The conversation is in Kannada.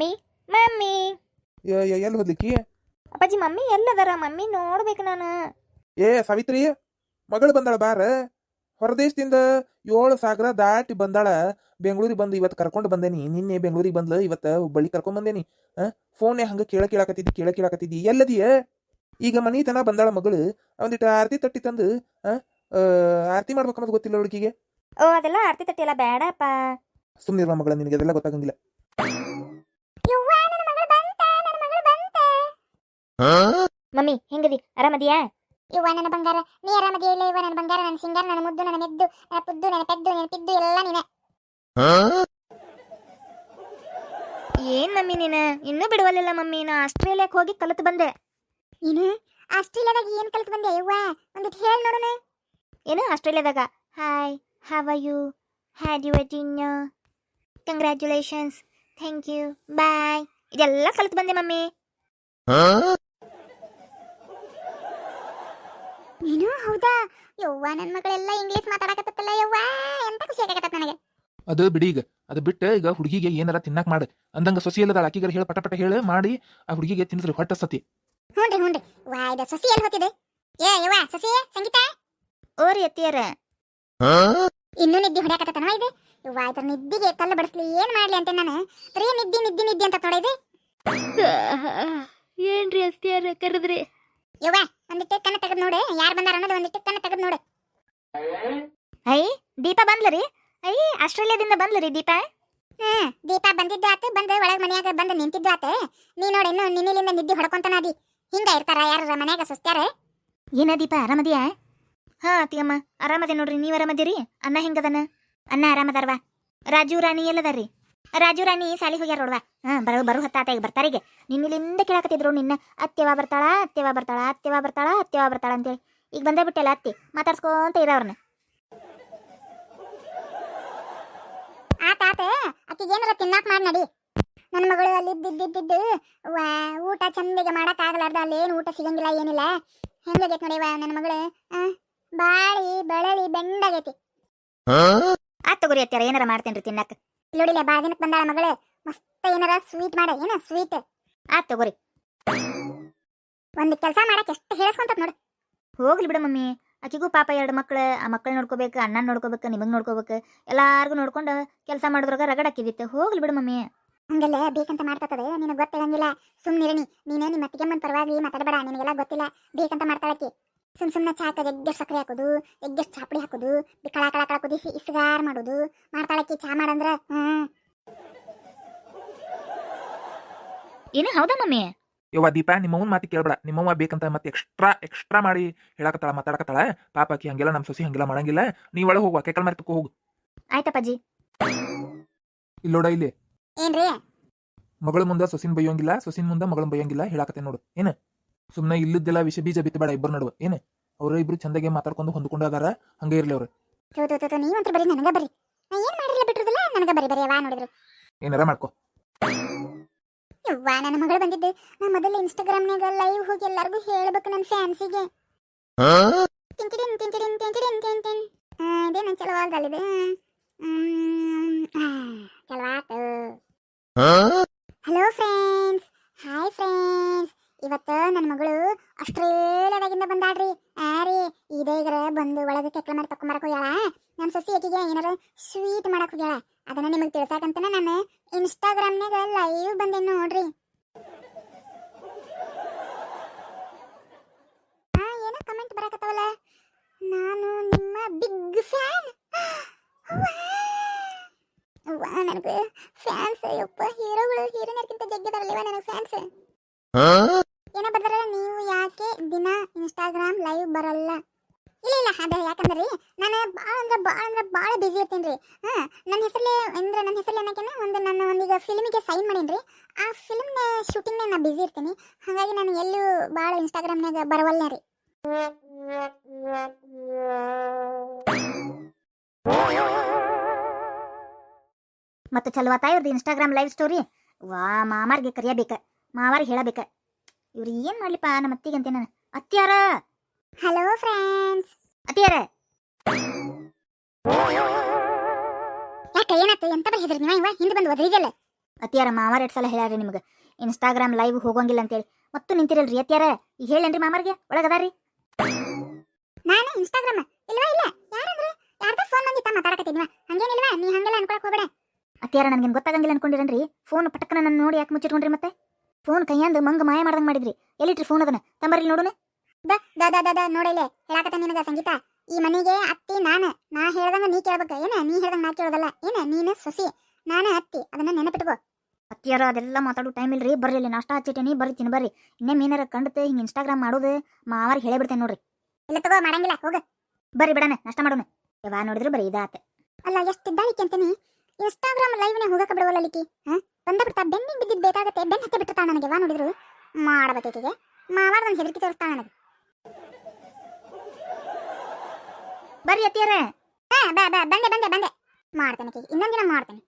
Mummy mummy. ಎಲ್ಲಿ ಹೋದ್ಲಿಕ್ಕಿ? ಅಪ್ಪಾಜಿ ಮಮ್ಮಿ ಎಲ್ಲದರ? ಮಮ್ಮಿ ನೋಡ್ಬೇಕು ನಾನು. ಏ ಸಾವಿತ್ರಿ ಮಗಳು ಬಂದಾಳ ಬಾರ. ಹೊರದೇಶದಿಂದ ಏಳು ಸಾಗರ ದಾಟಿ ಬಂದಾಳ. ಬೆಂಗಳೂರಿಗೆ ಬಂದು ಇವತ್ತು ಕರ್ಕೊಂಡು ಬಂದೇನಿ. ನಿನ್ನೆ ಬೆಂಗಳೂರಿಗೆ ಬಂದ್ಲು ಇವತ್ತು ಹುಬ್ಬಳ್ಳಿ ಕರ್ಕೊಂಡ್ ಬಂದೇನಿ. ಆ ಫೋನ್ ಹಂಗ ಕೇಳ ಕೇಳಾಕತ್ತಿದ್ದಿ ಕೇಳ ಕೇಳಾಕತ್ತಿದ್ದಿ. ಎಲ್ಲದಿಯ? ಈಗ ಮನಿ ತನ ಬಂದಾಳ ಮಗಳು. ಒಂದಿಟ್ಟು ಆರತಿ ತಟ್ಟಿ ತಂದು ಆರತಿ ಮಾಡ್ಬೇಕನ್ನೋದು ಗೊತ್ತಿಲ್ಲ ಹುಡುಗಿಗೆ ಓ ಅದೆಲ್ಲ ಆರತಿ ತಟ್ಟಿ ಎಲ್ಲ ಬೇಡಪ್ಪ ಸುಮ್ಮನಿರುವ ಮಗಳ ನಿನಗೆ ಅದೆಲ್ಲ ಗೊತ್ತಾಗಂಗಿಲ್ಲ. ಮಮ್ಮಿ ಹೆಂಗದಿ? ಆರಾಮದಿಯಾ? ಇವ ನನ್ನ ಬಂಗಾರ ನೀ ಆರಾಮದಿಯ ಇಲ್ಲ? ಇವ ನನ್ನ ಬಂಗಾರ ನನ್ನ ಸಿಂಗಾರ ನನ್ನ ಮುದ್ದು ನನ್ನ ಮೆದ್ದು ನನ್ನ ಪುದ್ದು ನನ್ನ ಪೆದ್ದು ನನ್ನ ಪಿದ್ದು ಎಲ್ಲ ನೀನೆ. ಏನ್ ಮಮ್ಮಿ ನೀನ? ಇನ್ನೂ ಬಿಡುವಲ್ಲಿಲ್ಲ ಮಮ್ಮಿ. ನಾ ಆಸ್ಟ್ರೇಲಿಯಾಕ್ ಹೋಗಿ ಕಲಿತು ಬಂದೆ. ಏನು? ಆಸ್ಟ್ರೇಲಿಯಾದಾಗ ಏನ್ ಕಲ್ತು ಬಂದೆ ಇವ್ವ ಒಂದಿಟ್ಟು ಹೇಳಿ ನೋಡೋಣ. ಏನು? ಆಸ್ಟ್ರೇಲಿಯಾದಾಗ. Hi how are you had you dinner congratulations thank you bye ಇದೆಲ್ಲ ಕಲಿತು ಬಂದೆ ಮಮ್ಮಿ. ನೀನು ಹೌದಾ? ಯವ್ವ ನನ್ನ ಮಗಳೆಲ್ಲ ಇಂಗ್ಲಿಷ್ ಮಾತಾಡಕತ್ತಲ್ಲ ಯವ್ವ ಎಂತ ಖುಷಿ ಆಗಕತ್ತ ನನಗೆ. ಅದು ಬಿಡಿ ಈಗ ಅದು ಬಿಟ್ಟು ಈಗ ಹುಡುಗಿಗೆ ಏನಾರ ತಿನ್ನಕ್ ಮಾಡು. ಅಂದಂಗ ಸೊಸಿ ಇಲ್ಲದ ಆಕಿಗಾರ ಹೇಳಿ ಪಟ ಪಟ ಹೇಳಿ ಮಾಡಿ ಆ ಹುಡುಗಿಗೆ ತಿನ್ನಿಸ್ರಿ ಹೊಟ್ಟ ಸತಿ. ಹ್ಞೂನ್ರಿ ಹ್ಞೂನ್ರಿ ವಾ ಇದು ಸಸಿ ಎಲ್ಲಿ ಹೋತಿದೆ? ಏ ಯವ್ವ ಸಸಿ ಸಂಗೀತ? ಓರಿ ಎತ್ತಿಯರ ಇನ್ನೂ ನಿದ್ದೆ ಹೊಡ್ಯಾಕತ್ತನವ ಇದೆ? ಯವ್ವ ಇದ್ರ ನಿದ್ದಿಗೆ ಕಲ್ಲು ಬಡಿಸ್ಲಿ ಏನ್ ಮಾಡ್ಲಿ ಅಂತ ನಾನು? ಬರೀ ನಿದ್ದಿ ನಿದ್ದಿ ನಿದ್ದಿ ಅಂತ ನೋಡ ಇದೆ. ಏನ್ರಿ ಅಸ್ತಿಯಾರ ಕರೆದ್ರಿ. ಯವ್ವ ಒಂದಿಟ್ಟು ಕಣ್ಣ ತೆಗೆದು ನೋಡು. ಯಾರು ಬಂದಾರ ಅನ್ನೋದು ಒಂದಿಟ್ಟು ಕಣ್ಣ ತೆಗೆದು ನೋಡು. ಐ ದೀಪ ಬಂದ್ಲರಿ ಐ ಆಸ್ಟ್ರೇಲಿಯಾದಿಂದ ಬಂದ್ಲರಿ ದೀಪ? ಹ್ಮ್ ದೀಪ ಬಂದಿದ್ದು ಆತು ಬಂದು ಒಳಗೆ ಮನ್ಯಾಗ ಬಂದು ನಿಂತಿದ್ದು ಆತು. ನೀ ನೋಡಿ ಇನ್ನು ನಿನ್ನಿಲಿಂದ ನಿದ್ದಿ ಹೊಡ್ಕೊಂತಾನ ಅದಿ. ಹಿಂಗ ಇರ್ತಾರ ಯಾರ ಮನ್ಯಾಗ ಸುಸ್ತ್ಯಾರ? ಏನ ದೀಪ ಆರಾಮದಿಯಾ? ಹಾ ಅತ್ತಿಯಮ್ಮ ಆರಾಮದೆ ನೋಡ್ರಿ ನೀವ್ ಆರಾಮದಿರಿ? ಅಣ್ಣ ಹೆಂಗದನ? ಅಣ್ಣ ಆರಾಮದಾರ್ವಾ? ರಾಜು ರಾಣಿ ಎಲ್ಲದಾರ್ರಿ? ರಾಜು ರಾಣಿ ಸಾಲಿ ಹೋಗ್ಯಾರ ನೋಡ್ವಾ? ಹಾ ಬರೋ ಬರು ಹತ್ತಾತ ಈಗ ನಿನ್ನ ನಿನ್ನಿಲಿಂದ ಕೇಳಾಕತ್ತಿದ್ರು ನಿನ್ನ. ಅತ್ತೆವ ಬರ್ತಾಳ ಅತ್ತೆವ ಬರ್ತಾಳ ಅತ್ತೆವ ಬರ್ತಾಳ ಅತ್ತೆವ ಬರ್ತಾಳ ಅಂತೇಳಿ. ಈಗ ಬಂದೇ ಬಿಟ್ಟಲ್ಲ ಅತ್ತಿ. ಮಾತಾಡ್ಸ್ಕೊಂತ ಇರೋರ್ನ ಆತ ಆತ ಆಕಿಗೆ ಏನಾರ ತಿನ್ನಾಕ್ ಮಾಡಿ ನಡಿ. ನನ್ನ ಮಗಳು ಅಲ್ಲಿ ಇದ್ದಿದ್ದಿದ್ದು ವಾ ಊಟ ಚಂದಿಗೆ ಮಾಡಕ್ ಆಗಲಾರ್ದ ಅಲ್ಲಿ ಏನು ಊಟ ಸಿಗಂಗಿಲ್ಲ ಏನಿಲ್ಲ. ಹೆಂಗಾಗೈತಿ ನೋಡಿ ನನ್ನ ಮಗಳು? ಬಾಳಿ ಬೆಳಳಿ ಬೆಂಡಾಗೈತಿ ಆತ್ ತಗೋರಿ ಅತ್ಯಾರ ಏನಾರ ಮಾಡ್ತೇನ್ರಿ ತಿನ್ನಕ್. ನೋಡಿಲ್ಲ ಬಾ ದಿನಕ್ಕೆ ಬಂದಾಳ ಮಗಳು. ಮಸ್ತ್ ಏನಾರ ಸ್ವೀಟ್ ಮಾಡ ಏನ ಸ್ವೀಟ್ ಆ ತಗೋರಿ. ಒಂದ್ ಕೆಲಸ ಮಾಡಕ್ ಎಷ್ಟು ಹೇಳಿಸ್ಕೊಂತ ನೋಡು. ಹೋಗ್ಲಿ ಬಿಡು ಮಮ್ಮಿ. ಆಕಿಗೂ ಪಾಪ ಎರಡು ಮಕ್ಕಳು ಆ ಮಕ್ಕಳು ನೋಡ್ಕೋಬೇಕು ಅಣ್ಣನ ನೋಡ್ಕೋಬೇಕು ನಿಮಗ್ ನೋಡ್ಕೋಬೇಕು. ಎಲ್ಲಾರ್ಗು ನೋಡ್ಕೊಂಡು ಕೆಲಸ ಮಾಡಿದ್ರಾಗ ರಗಡ್ ಹಾಕಿದಿತ್ತು ಹೋಗ್ಲಿ ಬಿಡು ಮಮ್ಮಿ. ಹಂಗಲ್ಲ ಬೇಕಂತ ಮಾಡ್ತದೆ ನಿನಗೆ ಗೊತ್ತಿರಂಗಿಲ್ಲ. ಸುಮ್ಮನಿರಣಿ ನೀನು ನಿಮ್ಮ ಅತ್ತಿಗೆಮ್ಮನ ಪರವಾಗಿ ಮಾತಾಡಬೇಡ ನಿನಗೆಲ್ಲ ಗೊತ್ತಿಲ್ಲ. ಬೇಕಂತ ಮಾಡ್ತಾಳಕಿ ಸುಮ್ ಸುಮ್ಮನೆ ಚಾಕ ಎಗ್ಗೆಷ್ಟು ಸಕ್ಕರೆ ಹಾಕೋದು ಎಗ್ಗೆಷ್ಟು ಚಾಪಡಿ ಹಾಕೋದು ಕಳ ಕಳ ಕಳ ಕುದಿಸಿ ಇಸ್ಗಾರ್ ಮಾಡೋದು ಮಾಡ್ತಾಳಕ್ಕಿ ಚಾ ಮಾಡಂದ್ರ ಹ್ಮ್. ಏನು ಹೌದಾ ಮಮ್ಮಿ? ಯವ್ವ ದೀಪ ನಿಮ್ಮವನ್ ಮಾತಿ ಕೇಳ್ಬೇಡ. ನಿಮ್ಮವ್ವ ಬೇಕಂತ ಮತ್ತೆ ಎಕ್ಸ್ಟ್ರಾ ಎಕ್ಸ್ಟ್ರಾ ಮಾಡಿ ಹೇಳಕತ್ತಾಳ ಮಾತಾಡಕತ್ತಾಳ. ಪಾಪ ಆಕಿ ಹಂಗೆಲ್ಲ ನಮ್ಮ ಸೊಸಿ ಹಂಗೆಲ್ಲ ಮಾಡಂಗಿಲ್ಲ. ನೀ ಒಳಗೆ ಹೋಗುವ ಕೈಕಲ್ ಮಾರಿ ತಕೋ ಹೋಗು. ಆಯ್ತಪ್ಪಾಜಿ. ಇಲ್ಲಿ ನೋಡ ಇಲ್ಲಿ. ಏನ್ರಿ? ಮಗಳ ಮುಂದೆ ಸೊಸಿನ ಬೈಯೋಂಗಿಲ್ಲ ಸೊಸಿನ ಮುಂದೆ ಮಗಳ ಬೈಯೋಂಗಿಲ್ಲ ಹೇಳಕತ್ತೆ ನೋಡು. ಏನ? ಸುಮ್ಮನೆ ಇಲ್ಲದ್ದೆಲ್ಲ ವಿಷ ಬೀಜ ಬಿತ್ತಬೇಡ ಇಬ್ಬರು ನಡುವೆ. ಏನು? ಅವ್ರ ಇಬ್ರು ಚಂದಗೆ ಮಾತಾಡ್ಕೊಂಡು ಹೊಂದ್ಕೊಂಡು ಅದಾರ ಹಂಗೆ ಇರ್ಲಿ ಅವ್ರು. ತೂ ತೂ ತೂ ತೂ, ನೀವಂತೂ ಬರೀ ನನಗ ಬರೀ. ನಾ ಏನ್ ಮಾಡಿರ್ಲಿಲ್ಲ ಬಿಟ್ಟಿರಲ್ಲ ನನಗೆ ಬರೀ ಬರೀ ವಾ ನೋಡಿದ್ರು. ಏನಾರ ಮಾಡ್ಕೋ. ಯವ್ವ ನನ್ನ ಮಗಳು ಬಂದಿದ್ದೆ. ನಾ ಮೊದಲು ಇನ್ಸ್ಟಾಗ್ರಾಮ್ನಾಗ ಲೈವ್ ಹೋಗಿ ಎಲ್ಲರಿಗೂ ಹೇಳ್ಬೇಕು ನನ್ನ ಫ್ಯಾನ್ಸಿಗೆ ತಿಂತಿಡಿನ್ ತಿಂತಿಡಿನ್ ತಿಂತಿಡಿನ್ ತಿಂತಿನ್ ಇದೇನು ಚಲೋ ಆಗಲಿದೆ ಚಲೋ ಆತು. ಹಲೋ ಫ್ರೆಂಡ್ಸ್ ಹಾಯ್ ಫ್ರೆಂಡ್ಸ್ ಇವತ್ತು ನನ್ನ ಮಗಳು ಆಸ್ಟ್ರೇಲಿಯಾದಾಗಿಂದ ಬಂದಾಳ್ರಿ. ಆ ರೀ ಇದೇಗರ ಬಂದು ಒಳಗೆ ಕೆಕ್ಲ ಮಾಡಿ ತಕೊಂಬರಕ್ ಹೋಗ್ಯಾಳ. ನಮ್ಮ ಸೊಸಿ ಆಕಿಗೆ ಏನಾರ ಸ್ವೀಟ್ ಮಾಡಕ್ ಹೋಗ್ಯಾಳ. ಅದನ್ನ ನಿಮಗೆ ತಿಳ್ಸಾಕಂತನ ನಾನು ಇನ್ಸ್ಟಾಗ್ರಾಮ್ನಾಗ ಲೈವ್ ಬಂದೆ ನೋಡ್ರಿ. ಏನೋ ಕಮೆಂಟ್ ಬರಕತ್ತಾವಲ್ಲ. ನಾನು ನಿಮ್ಮ ಬಿಗ್ ಫ್ಯಾನ್ ವಾ ನನಗೆ ಫ್ಯಾನ್ಸ್ ಯಪ್ಪ ಹೀರೋಗಳು ಹೀರೋನರ್ಗಿಂತ ಜಗ್ಗಿದಾರಲ್ಲ ನನಗೆ ಫ್ಯಾನ್ಸ್ ಏನೋ ಬರ್ದಾರ ನೀವು ಯಾಕೆ ದಿನ ಇನ್ಸ್ಟಾಗ್ರಾಮ್ ಲೈವ್ ಬರಲ್ಲ. ಇಲ್ಲ ಇಲ್ಲ, ಅದ ಯಾಕಂದ್ರೆ, ನಾನು ಭಾಳ ಅಂದ್ರೆ ಭಾಳ ಅಂದ್ರೆ ಭಾಳ ಬಿಸಿ ಇರ್ತೀನಿ ರೀ ಹಾಂ ನನ್ನ ಹೆಸರಲ್ಲಿ ಅಂದ್ರೆ ನನ್ನ ಹೆಸರಲ್ಲಿ ಏನಕ್ಕೆ ಒಂದು ನನ್ನ ಒಂದೀಗ ಫಿಲ್ಮಿಗೆ ಸೈನ್ ಮಾಡೀನಿ ರೀ ಆ ಫಿಲ್ಮ್ನ ಶೂಟಿಂಗ್ನೇ ನಾನು ಬಿಸಿ ಇರ್ತೀನಿ. ಹಾಗಾಗಿ ನಾನು ಎಲ್ಲೂ ಭಾಳ ಇನ್ಸ್ಟಾಗ್ರಾಮ್ನಾಗ ಬರವಲ್ಲ ರೀ. ಮತ್ತು ಚಲುವಾತ ಇವ್ರದ್ದು ಇನ್ಸ್ಟಾಗ್ರಾಮ್ ಲೈವ್ ಸ್ಟೋರಿ ವಾ, ಮಾಮಾರ್ಗೆ ಕರಿಯಬೇಕ, ಮಾವಾರಿಗೆ ಹೇಳಬೇಕ. ಇವ್ರು ಏನು ಮಾಡಲಿಪ್ಪ ನಮ್ಮ ಅತ್ತಿಗೆ ಅಂತೆ ನಾನು ಅತ್ತಿಯಾರ. ಹಲೋ ಫ್ರೆಂಡ್ಸ್ ಅತ್ಯಾರ ಯಾಕೆ ಏನಾಯ್ತು? ಎಂತ ಬೈ ಹೆದ್ರಿ ನೀವು? ಇವ ಹಿಂದೆ ಬಂದು ಒದರಿದಲ್ಲ ಅತ್ಯಾರ ಮಾಮಾರ ಎರಡು ಸಲ ಹೇಳ್ಯಾರಿ ನಿಮ್ಗೆ. ಇನ್ಸ್ಟಾಗ್ರಾಮ್ ಲೈವ್ ಹೋಗಂಗಿಲ್ಲ ಅಂತೇಳಿ. ಮತ್ತು ನಿಂತಿರಲ್ರಿ ಅತ್ಯಾರ ಈಗ ಹೇಳೇನ್ರಿ ಮಾಮಾರ್ಗೆ ಒಳಗದಾರಿ ನಾನು ಇನ್ಸ್ಟಾಗ್ರಾಮ್ ಇಲ್ವಾ ಇಲ್ಲ? ಯಾರಂದ್ರೆ? ಯಾರ್ದ ಫೋನ್ ಬಂದಿತ್ತ? ಮಾತಾಡಕತ್ತೀನಿವ ಹಂಗೇನಿಲ್ವಾ? ನೀ ಹಂಗೆಲ್ಲ ಅನ್ಕೊಳಕ್ ಹೋಗಬೇಡ. ಅತ್ಯಾರ ನನಗೇನು ಗೊತ್ತಾಗಂಗಿಲ್ಲ ಅನ್ಕೊಂಡಿರನ್ರಿ? ಫೋನ್ ಪಟಕನ ನನ್ನ ನೋಡಿ ಯಾಕೆ ಮುಚ್ಚಿಟ್ಕೊಂಡ್ರಿ ಮತ್ತೆ? ಫೋನ್ ಕೈಯಂದು ಮಂಗ ಮಾಯ ಮಾಡ್ದಂಗೆ ಮಾಡಿದ್ರಿ. ಎಲ್ಲಿಟ್ರಿ ಫೋನ್ ಅದನ್ನ? ತಂಬರ್ಲಿ ನೋಡುನು? ದ ದಾ ದ ದ ನೋಡಲೆ ಹೇಳಕತ್ತ ನಿನಗ ಸಂಗೀತ? ಈ ಮನೆಗೆ ಅತ್ತಿ ನಾನು ನಾ ಹೇಳ್ದಂಗ ನೀ ಕೇಳ್ಬೇಕ ಏನ? ನೀ ಹೇಳ್ದಂಗ ನಾ ಕೇಳೋದಲ್ಲ ಏನ? ನೀನು ಸೊಸಿ ನಾನು ಅತ್ತಿ ಅದನ್ನ ನೆನಪಿಟ್ಕೋ. ಅತ್ತಿಯರ ಅದೆಲ್ಲ ಮಾತಾಡೋ ಟೈಮ್ ಇಲ್ರಿ ಬರ್ರಿ ಇಲ್ಲಿ ನಾಷ್ಟ ಹಚ್ಚಿಟ್ಟೇನಿ ಬರ್ರಿ ತಿನ್ ಬರ್ರಿ. ಇನ್ನೇಮ್ ಏನಾರ ಕಂಡತೆ ಹಿಂಗೆ ಇನ್ಸ್ಟಾಗ್ರಾಮ್ ಮಾಡೋದು ಮಾವಾರಿಗೆ ಹೇಳೇ ನೋಡ್ರಿ. ಇಲ್ಲ ತಗೋ ಮಾಡಂಗಿಲ್ಲ ಹೋಗ. ಬರ್ರಿ ಬಿಡಣ ನಾಷ್ಟ ಮಾಡೋಣ. ಯಾವಾಗ ನೋಡಿದ್ರು ಬರೀ ಇದಾತೆ. ಅಲ್ಲ ಎಷ್ಟು ಇದ್ದಾಳಿಕೆ ಅಂತೀನಿ? ಇನ್ಸ್ಟಾಗ್ರಾಮ್ ಲೈವ್ನೇ ಹೋಗಕ್ಕೆ ಬಿಡವಲ್ಲ ಲಿಕ್ಕಿ ಹಾ? ಬಂದ ಬಿಡ್ತಾ ಬೆನ್ನಿಗೆ ಬಿದ್ದಿದ್ದು ಬೇಕಾಗತ್ತೆ ಬೆನ್ನು ಹತ್ತೆ ಬಿಟ್ಟಿರ್ತಾಳ ನನಗೆ ವಾ ನೋಡಿದ್ರು? ಮಾಡ್ಬೇಕೀಗೆ ಮಾವಾರ ಒಂದು ಹೆದರಿಕೆ ತೋರಿಸ್ತಾಳೆ ನನಗೆ. ಬರ್ರಿ ಅತ್ತಿಯಾರ ಹಾ ಬಾ ಬಾ ಬಂದೆ ಬಂದೆ ಬಂದೆ. ಮಾಡ್ತೇನೆ ಆಕಿಗೆ. ಇನ್ನೊಂದು ದಿನ ಮಾಡ್ತೇನೆ.